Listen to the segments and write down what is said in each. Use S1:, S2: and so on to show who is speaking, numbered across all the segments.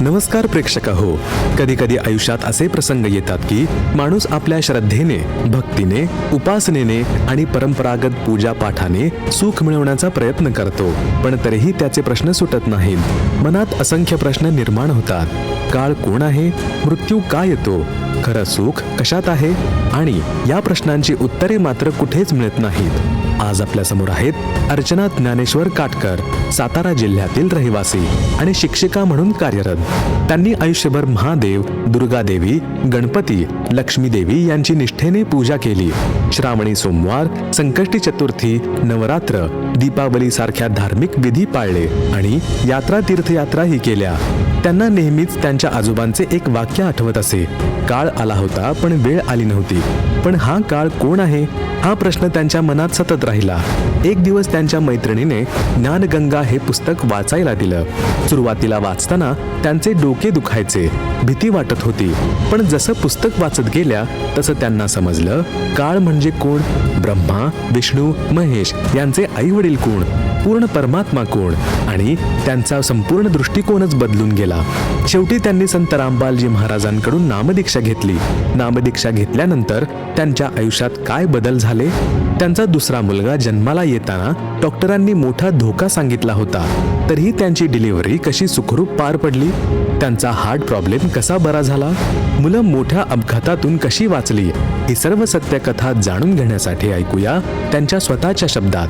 S1: नमस्कार प्रेक्षक हो कधी कधी आयुष्यात असे प्रसंग येतात की माणूस आपल्या श्रद्धेने भक्तीने उपासनेने आणि परंपरागत पूजा पाठाने सुख मिळवण्याचा प्रयत्न करतो. पण तरीही त्याचे प्रश्न सुटत नाहीत. मनात असंख्य प्रश्न निर्माण होतात. काळ कोण आहे? मृत्यू का येतो? खरं सुख कशात आहे? आणि या प्रश्नांची उत्तरे मात्र कुठेच मिळत नाहीत. आज आपल्यासमोर आहेत अर्चना ज्ञानेश्वर काटकर सातारा जिल्ह्यातील रहिवासी आणि शिक्षिका म्हणून कार्यरत. त्यांनी आयुष्यभर महादेव दुर्गादेवी गणपती लक्ष्मी देवी यांची निष्ठेने पूजा केली. श्रावणी सोमवार संकष्टी चतुर्थी नवरात्र दीपावली सारख्या धार्मिक विधी पाळले आणि यात्रा तीर्थयात्राही केल्या. त्यांना नेहमीच त्यांच्या आजोबांचे एक वाक्य आठवत असे. काळ आला होता पण वेळ आली नव्हती. पण हा काळ कोण आहे? हा प्रश्न त्यांच्या मनात सतत राहिला. एक दिवस त्यांच्या मैत्रिणीने ज्ञानगंगा हे पुस्तक वाचायला दिलं. सुरुवातीला वाचताना त्यांचे डोके दुखायचे भीती वाटत होती. पण जसं पुस्तक वाचत गेल्या तसं त्यांना समजलं काळ म्हणजे कोण? ब्रह्मा विष्णू महेश यांचे आई वडील कोण? पूर्ण परमात्मा कोण? आणि त्यांचा संपूर्ण दृष्टिकोनच बदलून गेला. शेवटी त्यांनी संत रामबालजी महाराजांकडून नामदीक्षा घेतली. नामदीक्षा घेतल्यानंतर त्यांच्या आयुष्यात काय बदल झाले? त्यांचा दुसरा मुलगा जन्माला येताना डॉक्टरांनी मोठा धोका सांगितला होता. तरीही त्यांची डिलिव्हरी कशी सुखरूप पार पडली? त्यांचा हार्ट प्रॉब्लेम कसा बरा झाला? मुलं मोठ्या अपघातातून कशी वाचली? ही सर्व सत्य कथा जाणून घेण्यासाठी ऐकूया त्यांच्या स्वतःच्या शब्दात.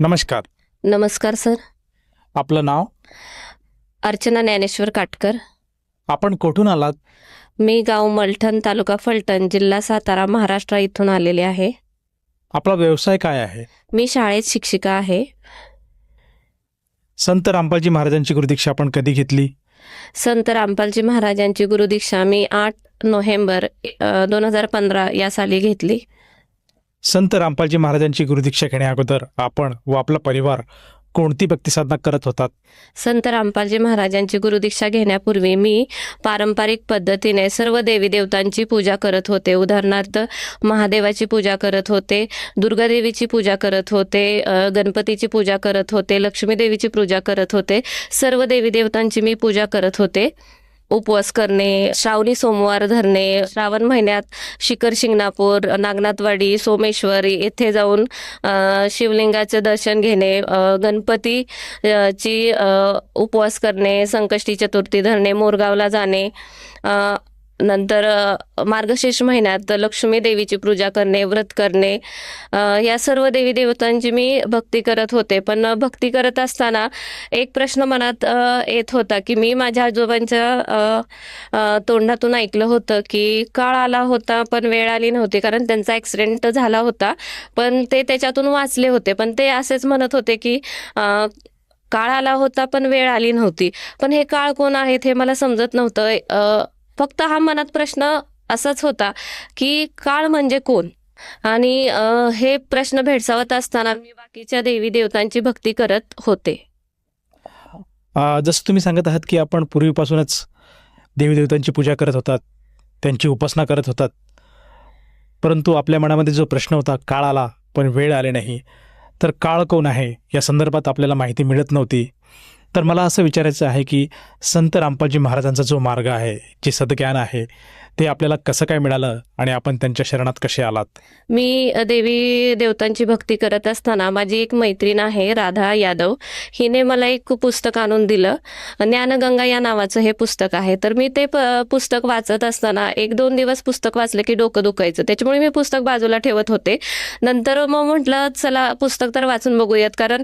S2: नमस्कार.
S3: नमस्कार सर.
S2: आपलं नाव?
S3: अर्चना ज्ञानेश्वर काटकर.
S2: आपण कुठून आलात?
S3: मी गाव मलठण तालुका फलटण जिल्हा सातारा महाराष्ट्र इथून आलेले आहे.
S2: आपला व्यवसाय काय आहे?
S3: मी शाळेत शिक्षिका आहे.
S2: संत रामपालजी महाराजांची गुरुदीक्षा आपण कधी घेतली?
S3: संत रामपालजी महाराजांची गुरुदीक्षा मी आठ नोव्हेंबर दोन हजार पंधरा या साली घेतली.
S2: संत रामपालजी महाराजांची गुरुदीक्षा घेण्या अगोदर आपण व आपला परिवार कोणती भक्तिसाधना करत होतात?
S3: संत रामपालजी महाराजांची गुरुदीक्षा घेण्यापूर्वी मी पारंपरिक पद्धतीने सर्व देवी देवतांची पूजा करत होते. उदाहरणार्थ महादेवाची पूजा करत होते दुर्गादेवीची पूजा करत होते गणपतीची पूजा करत होते लक्ष्मीदेवीची पूजा करत होते. सर्व देवी देवतांची मी पूजा करत होते. उपवास करणे श्रावणी सोमवार धरणे श्रावण महिन्यात शिखर शिंगणापूर नागनाथवाडी सोमेश्वर येथे जाऊन शिवलिंगाचे दर्शन घेणे गणपती ची उपवास करणे संकष्टी चतुर्थी धरणे मोरगावला जाणे नंतर मार्गशीर्ष महिन्यात लक्ष्मी देवीची पूजा करणे व्रत करणे या सर्व देवी देवतांची मी भक्ती करत होते. पण भक्ती करत असताना एक प्रश्न मनात येत होता की मी माझ्या आजोबांच्या तोंडातून ऐकलं होतं की काळ आला होता पण वेळ आली नव्हती कारण त्यांचा ॲक्सिडेंट झाला होता. पण ते त्याच्यातून वाचले होते. पण ते असेच म्हणत होते की काळ आला होता पण वेळ आली नव्हती. पण हे काळ कोण आहेत हे मला समजत नव्हतं. फक्त हा मनात प्रश्न असाच होता की काळ म्हणजे कोण? आणि हे प्रश्न भेडसावत असताना मी बाकीच्या देवी देवतांची भक्ती करत होते.
S2: जसं तुम्ही सांगत आहात की आपण पूर्वीपासूनच देवी देवतांची पूजा करत होतात त्यांची उपासना करत होतात. परंतु आपल्या मनामध्ये जो प्रश्न होता काळ आला पण वेळ आले नाही तर काळ कोण आहे या संदर्भात आपल्याला माहिती मिळत नव्हती. तर मला असं विचारायचं आहे की संत रामपालजी महाराजांचा जो मार्ग आहे जे सदज्ञान आहे ते आपल्याला कसं काय मिळालं आणि आपण त्यांच्या शरणात कसे आलात?
S3: मी देवी देवतांची भक्ती करत असताना माझी एक मैत्रीण आहे राधा यादव. हिने मला एक पुस्तक आणून दिलं. ज्ञानगंगा या नावाचं हे पुस्तक आहे. तर मी ते प पुस्तक वाचत असताना एक दोन दिवस पुस्तक वाचलं की डोकं दुखायचं. त्याच्यामुळे मी पुस्तक बाजूला ठेवत होते. नंतर मग म्हटलं चला पुस्तक तर वाचून बघूयात. कारण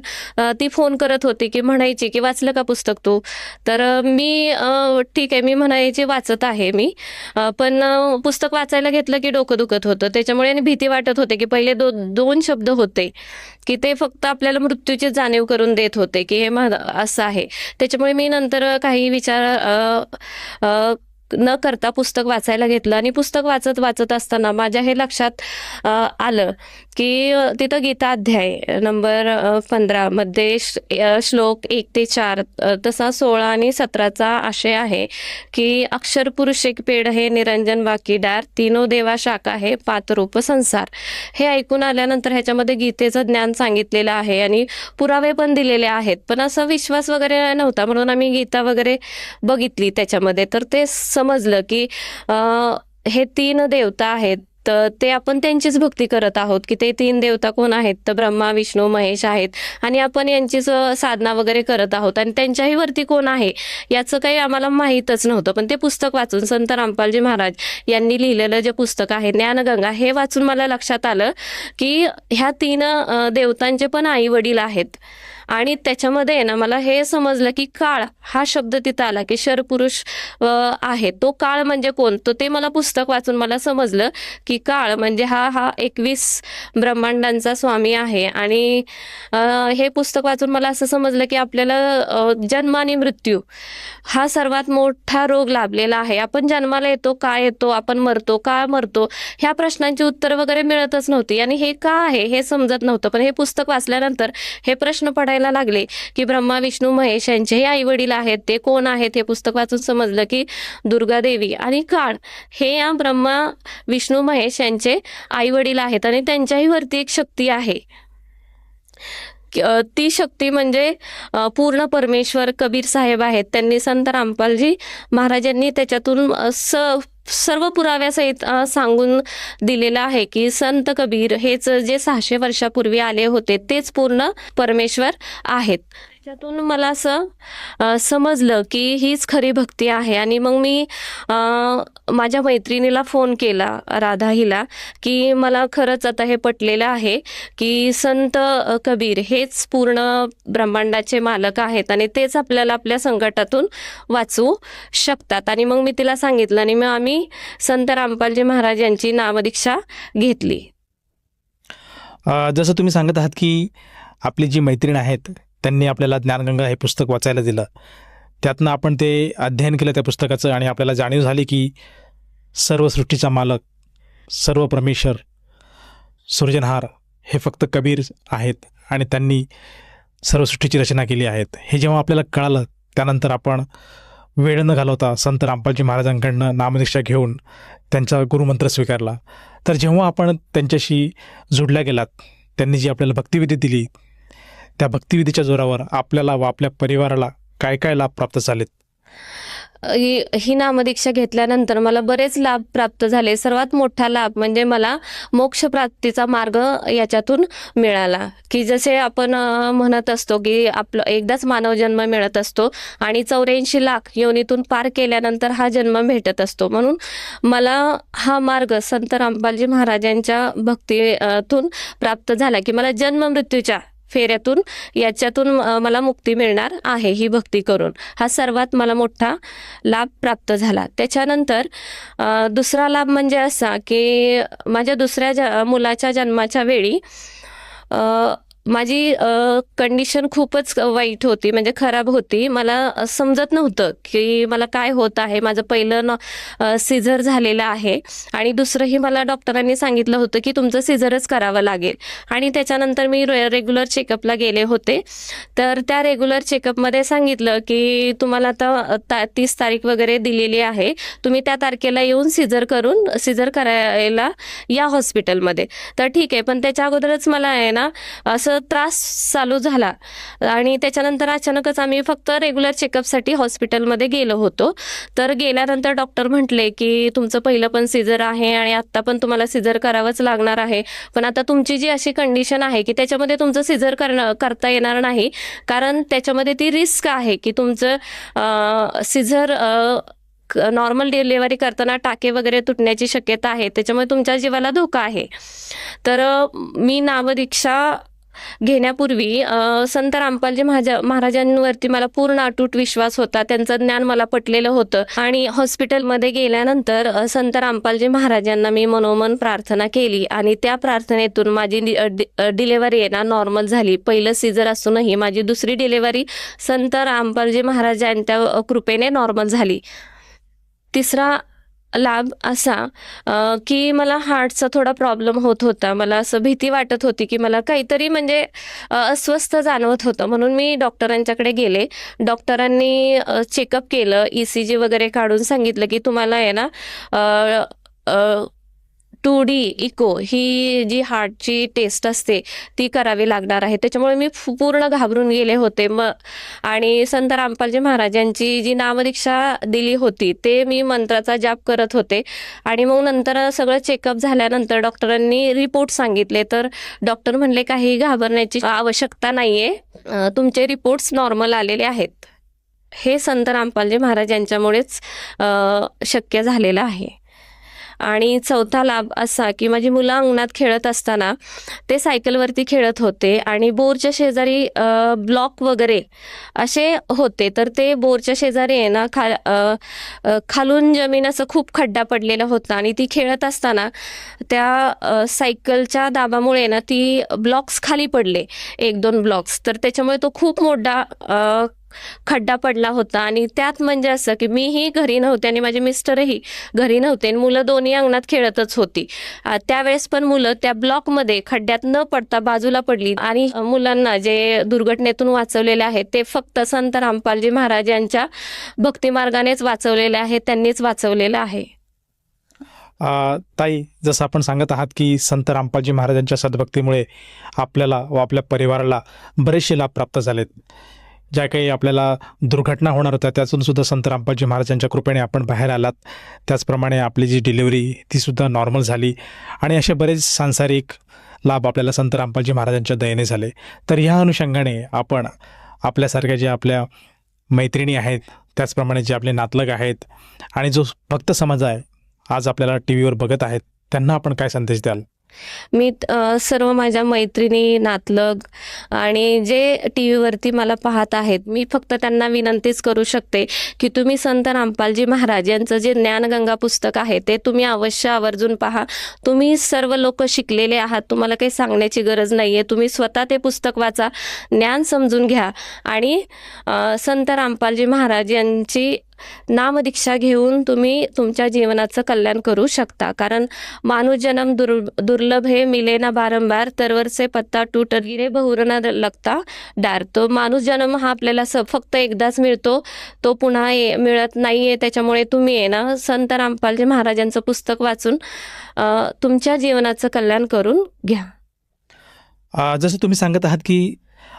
S3: ती फोन करत होती की म्हणायची की वाच वाचलं का पुस्तक तू? तर मी ठीक आहे मी म्हणायचे वाचत आहे मी. पण पुस्तक वाचायला घेतलं की डोकं दुखत होतं. त्याच्यामुळे आणि भीती वाटत होते की पहिले दो दोन शब्द होते की ते फक्त आपल्याला मृत्यूची जाणीव करून देत होते की हे असं आहे. त्याच्यामुळे मी नंतर काही विचार न करता पुस्तक वाचायला घेतलं. आणि पुस्तक वाचत वाचत असताना माझ्या हे लक्षात आलं की तिथं गीता अध्याय नंबर पंधरामध्ये श्लोक एक ते चार तसा सोळा आणि सतराचा आशय आहे की अक्षर पुरुष एक पेड हे निरंजन वाकीडार तीनो देवा शाखा आहे पातरूप संसार. हे ऐकून आल्यानंतर ह्याच्यामध्ये गीतेचं ज्ञान सांगितलेलं आहे आणि पुरावे पण दिलेले आहेत. पण असा विश्वास वगैरे नव्हता म्हणून आम्ही गीता वगैरे बघितली त्याच्यामध्ये. तर ते समजलं की हे तीन देवता आहेत तर ते आपण त्यांचीच भक्ती करत आहोत की ते तीन देवता कोण आहेत? तर ब्रह्मा विष्णू महेश आहेत. आणि आपण यांचीच साधना वगैरे करत आहोत. आणि त्यांच्याही वरती कोण आहे? याचं काही आम्हाला माहीतच नव्हतं. पण ते पुस्तक वाचून संत रामपालजी महाराज यांनी लिहिलेलं जे पुस्तक आहे ज्ञानगंगा हे वाचून मला लक्षात आलं की ह्या तीन देवतांचे पण आई वडील आहेत. आणि त्याच्यामध्ये आहे ना मला हे समजलं की काळ हा शब्द तिथं आला की शरपुरुष आहे. तो काळ म्हणजे कोण? तो ते मला पुस्तक वाचून मला समजलं की काळ म्हणजे हा हा एकवीस ब्रह्मांडांचा स्वामी आहे. आणि हे पुस्तक वाचून मला असं समजलं की आपल्याला जन्म आणि मृत्यू हा सर्वात मोठा रोग लाभलेला आहे. आपण जन्माला येतो का येतो आपण मरतो का मरतो ह्या प्रश्नांची उत्तर वगैरे मिळतच नव्हती. आणि हे का आहे हे समजत नव्हतं. पण हे पुस्तक वाचल्यानंतर हे प्रश्न पडायला लागले की ब्रह्मा विष्णू महेश यांचेही आई वडील आहेत ते कोण आहेत हे पुस्तक वाचून समजलं की दुर्गा देवी आणि काळ हे या ब्रह्मा विष्णू महेश यांचे आई वडील आहेत आणि त्यांच्याही वरती एक शक्ती आहे. ती शक्ती म्हणजे पूर्ण परमेश्वर कबीर साहेब आहेत. त्यांनी संत रामपालजी महाराजांनी त्याच्यातून स सर्व पुराव्यासहित सांगून दिलेलं आहे की संत कबीर हेच जे सहाशे वर्षापूर्वी आले होते तेच पूर्ण परमेश्वर आहेत. ह्याच्यातून मला असं समजलं की हीच खरी भक्ती आहे. आणि मग मी माझ्या मैत्रिणीला फोन केला राधा हिला की मला खरंच आता हे पटलेलं आहे की संत कबीर हेच पूर्ण ब्रह्मांडाचे मालक आहेत आणि तेच आपल्याला आपल्या संकटातून वाचवू शकतात. आणि मग मी तिला सांगितलं आणि मग आम्ही संत रामपालजी महाराज यांची नामदीक्षा घेतली.
S2: जसं तुम्ही सांगत आहात की आपली जी मैत्रीण आहेत त्यांनी आपल्याला ज्ञानगंगा हे पुस्तक वाचायला दिलं. त्यातनं आपण ते अध्ययन केलं त्या पुस्तकाचं आणि आपल्याला जाणीव झाली की सर्व सृष्टीचा मालक सर्व परमेश्वर सृजनहार हे फक्त कबीर आहेत आणि त्यांनी सर्व सृष्टीची रचना केली आहेत. हे जेव्हा आपल्याला कळालं त्यानंतर आपण वेळ न घालवता संत रामपालजी महाराजांकडनं नामदीक्षा घेऊन त्यांचा गुरुमंत्र स्वीकारला. तर जेव्हा आपण त्यांच्याशी जुडल्या गेलात त्यांनी जी आपल्याला भक्तिविधी दिली त्या भक्तिविधीच्या जोरावर आपल्याला व आपल्या परिवाराला काय काय लाभ प्राप्त झालेत?
S3: ही ही नामदीक्षा घेतल्यानंतर मला बरेच लाभ प्राप्त झाले. सर्वात मोठा लाभ म्हणजे मला मोक्ष प्राप्तीचा मार्ग याच्यातून मिळाला. की जसे आपण म्हणत असतो की आपलं एकदाच मानव जन्म मिळत असतो आणि चौऱ्याऐंशी लाख योनीतून पार केल्यानंतर हा जन्म भेटत असतो. म्हणून मला हा मार्ग संत रामपालजी महाराजांच्या भक्तीतून प्राप्त झाला की मला जन्म मृत्यूच्या फेऱ्यातून याच्यातून मला मुक्ती मिळणार आहे ही भक्ती करून. हा सर्वात मला मोठा लाभ प्राप्त झाला. त्याच्यानंतर दुसरा लाभ म्हणजे असा की माझ्या दुसऱ्या ज मुलाच्या जन्माच्या वेळी माझी कंडिशन खूपच वाईट होती म्हणजे खराब होती. मला समजत नव्हतं की मला काय होत आहे. माझं पहिलं सिझर झालेलं आहे. आणि दुसरंही मला डॉक्टरांनी सांगितलं होतं की तुमचं सिझरच करावं लागेल. आणि त्याच्यानंतर मी रे रेग्युलर चेकअपला गेले होते. तर त्या रेग्युलर चेकअपमध्ये सांगितलं की तुम्हाला आता ता तीस तारीख वगैरे दिलेली आहे. तुम्ही त्या तारखेला येऊन सिझर करून सिझर करायला या हॉस्पिटलमध्ये तर ठीक आहे पण त्याच्या अगोदरच मला आहे ना असं त्रास चालू झाला. आणि त्याच्यानंतर अचानकच आम्ही फक्त रेग्युलर चेकअपसाठी हॉस्पिटलमध्ये गेलो होतो. तर गेल्यानंतर डॉक्टर म्हटले की तुमचं पहिलं पण सिजर आहे आणि आत्ता पण तुम्हाला सिझर करावंच लागणार आहे. पण आता तुमची जी अशी कंडिशन आहे की त्याच्यामध्ये तुमचं सिझर करणं करता येणार नाही. कारण त्याच्यामध्ये ती रिस्क आहे की तुमचं सिझर नॉर्मल डिलेवरी करताना टाके वगैरे तुटण्याची शक्यता आहे. त्याच्यामुळे तुमच्या जीवाला धोका आहे. तर मी नामदीक्षा घेण्यापूर्वी संत रामपालजी महाजा महाराजांवरती मला पूर्ण अटूट विश्वास होता. त्यांचं ज्ञान मला पटलेलं होतं. आणि हॉस्पिटलमध्ये गेल्यानंतर संत रामपालजी महाराजांना मी मनोमन प्रार्थना केली. आणि त्या प्रार्थनेतून माझी डि- डि- डिलेवरी आहे ना नॉर्मल झाली. पहिलं सीझर असूनही माझी दुसरी डिलेवरी संत रामपालजी महाराजांच्या कृपेने नॉर्मल झाली. तिसरा लाभ असा की मला हार्टचा थोडा प्रॉब्लेम होत होता. मला असं भीती वाटत होती की मला काहीतरी म्हणजे अस्वस्थ जाणवत होतं. म्हणून मी डॉक्टरांच्याकडे गेले. डॉक्टरांनी चेकअप केलं. ई सी जी वगैरे काढून सांगितलं की तुम्हाला आहे ना टू डी इको ही जी हार्टची टेस्ट असते ती करावी लागणार आहे. त्याच्यामुळे मी फु- पूर्ण घाबरून गेले होते. मग आणि संत रामपालजी महाराजांची जी नामदीक्षा दिली होती ते मी मंत्राचा जाप करत होते. आणि मग नंतर सगळं चेकअप झाल्यानंतर डॉक्टरांनी रिपोर्ट सांगितले. तर डॉक्टर म्हणले काही घाबरण्याची आवश्यकता नाही आहे तुमचे रिपोर्ट्स नॉर्मल आलेले आहेत. हे संत रामपालजी महाराज यांच्यामुळेच शक्य झालेलं आहे. आणि चौथा लाभ असा की माझी मुलं अंगणात खेळत असताना ते सायकलवरती खेळत होते आणि बोरच्या शेजारी ब्लॉक वगैरे असे होते. तर ते बोरच्या शेजारी आहे ना खा खालून जमीन असं खूप खड्डा पडलेला होता आणि ती खेळत असताना त्या सायकलच्या दाबामुळे ना ती ब्लॉक्स खाली पडले एक दोन ब्लॉक्स. तर त्याच्यामुळे तो खूप मोठा खड्डा पडला होता. आणि त्यात म्हणजे असं की मीही घरी नव्हते आणि माझे मिस्टरही घरी नव्हते. आणि मुलं दोन्ही अंगणात खेळतच होती. त्यावेळेस पण मुलं त्या ब्लॉकमध्ये खड्ड्यात न पडता बाजूला पडली. आणि मुलांना जे दुर्घटनेतून वाचवलेले आहेत ते फक्त संत रामपालजी महाराज यांच्या भक्तिमार्गानेच वाचवलेले आहेत त्यांनीच वाचवलेलं आहे.
S2: ताई जसं आपण सांगत आहात की संत रामपालजी महाराजांच्या सद्भक्तीमुळे आपल्याला व आपल्या परिवाराला बरेचसे लाभ प्राप्त झालेत. ज्या काही आपल्याला दुर्घटना होणार होत्या त्यातून सुद्धा संत रामपालजी महाराजांच्या कृपेने आपण बाहेर आलात. त्याचप्रमाणे आपली जी डिलिव्हरी ती सुद्धा नॉर्मल झाली. आणि असे बरेच सांसारिक लाभ आपल्याला संत रामपालजी महाराजांच्या दयेने झाले. तर ह्या अनुषंगाने आपण आपल्यासारख्या ज्या आपल्या मैत्रिणी आहेत त्याचप्रमाणे जे आपले नातलग आहेत आणि जो भक्त समाज आहे आज आपल्याला टी व्हीवर बघत आहेत त्यांना आपण काय संदेश द्याल?
S3: मी सर्व माझ्या मैत्रिणी नातलग आणि जे टी व्हीवरती मला पाहत आहेत मी फक्त त्यांना विनंतीच करू शकते की तुम्ही संत रामपालजी महाराज यांचं जे ज्ञानगंगा पुस्तक आहे ते तुम्ही अवश्य आवर्जून पहा. तुम्ही सर्व लोक शिकलेले आहात तुम्हाला काही सांगण्याची गरज नाही आहे तुम्ही स्वतः ते पुस्तक वाचा ज्ञान समजून घ्या. आणि संत रामपालजी महाराज यांची नामदीक्षा घेऊन तुम्ही तुमच्या जीवनाचं कल्याण करू शकता. कारण माणूस जन्म दुर् दुर्लभ हे मिले ना बारंबार तरवरचे पत्ता टूट गिरे बहुर लगता डार. तो माणूस जन्म हा आपल्याला स फक्त एकदाच मिळतो. तो पुन्हा ये मिळत नाही आहे त्याच्यामुळे तुम्ही आहे ना संत रामपालजी महाराजांचं पुस्तक वाचून तुमच्या जीवनाचं कल्याण करून घ्या.
S2: जसं तुम्ही सांगत आहात की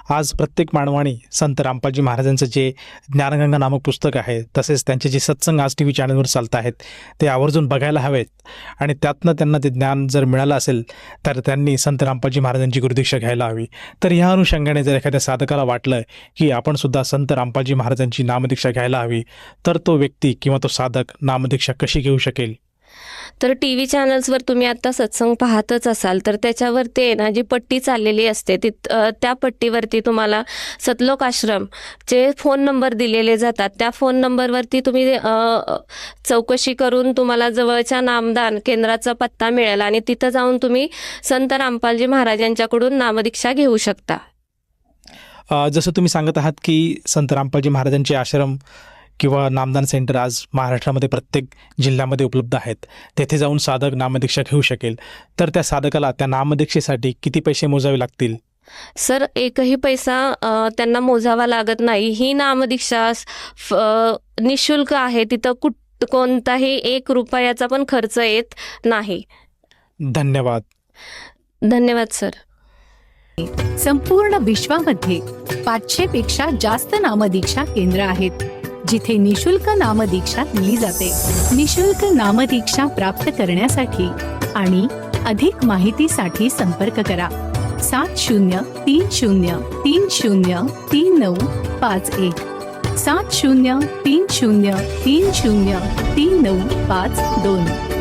S2: आज प्रत्येक मानवाने संत रामपालजी महाराजांचं जे ज्ञानगंगा नामक पुस्तक आहे तसेच त्यांचे जे सत्संग आज टी व्ही चॅनलवर चालत आहेत ते आवर्जून बघायला हवेत. आणि त्यातनं त्यांना ते ज्ञान जर मिळालं असेल तर त्यांनी संत रामपालजी महाराजांची गुरुदीक्षा घ्यायला हवी. तर ह्या अनुषंगाने जर एखाद्या साधकाला वाटलं की आपण सुद्धा संत रामपालजी महाराजांची नामदीक्षा घ्यायला हवी तर तो व्यक्ती किंवा तो साधक नामदीक्षा कशी घेऊ शकेल?
S3: तर टी व्ही चॅनल्सवर तुम्ही आता सत्संग पाहतच असाल तर त्याच्यावरती आहे ना जी पट्टी चाललेली असते ती त्या पट्टीवरती तुम्हाला सतलोक आश्रमचे फोन नंबर दिलेले जातात. त्या फोन नंबरवरती तुम्ही चौकशी करून तुम्हाला जवळच्या नामदान केंद्राचा पत्ता मिळेल आणि तिथं जाऊन तुम्ही संत रामपालजी महाराजांच्याकडून नामदीक्षा घेऊ शकता.
S2: जसं तुम्ही सांगत आहात की संत रामपालजी महाराजांचे आश्रम किंवा नामदान सेंटर आज महाराष्ट्रामध्ये प्रत्येक जिल्ह्यामध्ये उपलब्ध आहेत. तेथे जाऊन साधक नामदीक्षा घेऊ शकेल. तर त्या साधकाला त्या नामदीक्षेसाठी किती पैसे मोजावे लागतील?
S3: सर एकही पैसा त्यांना मोजावा लागत नाही. ही नामदीक्षा निशुल्क आहे. तिथं कुठ कोणताही एक रुपयाचा पण खर्च येत नाही.
S2: धन्यवाद.
S3: धन्यवाद सर.
S4: संपूर्ण विश्वामध्ये पाचशे पेक्षा जास्त नामदीक्षा केंद्र आहेत. जिथे निशुल्क नामदीक्षा दिली जाते. निशुल्क नामदीक्षा प्राप्त करण्यासाठी आणि अधिक माहितीसाठी संपर्क करा. सात शून्य तीन शून्य तीन शून्य तीन नऊ पाच एक. सात शून्य तीन शून्य तीन शून्य तीन नऊ पाच दोन.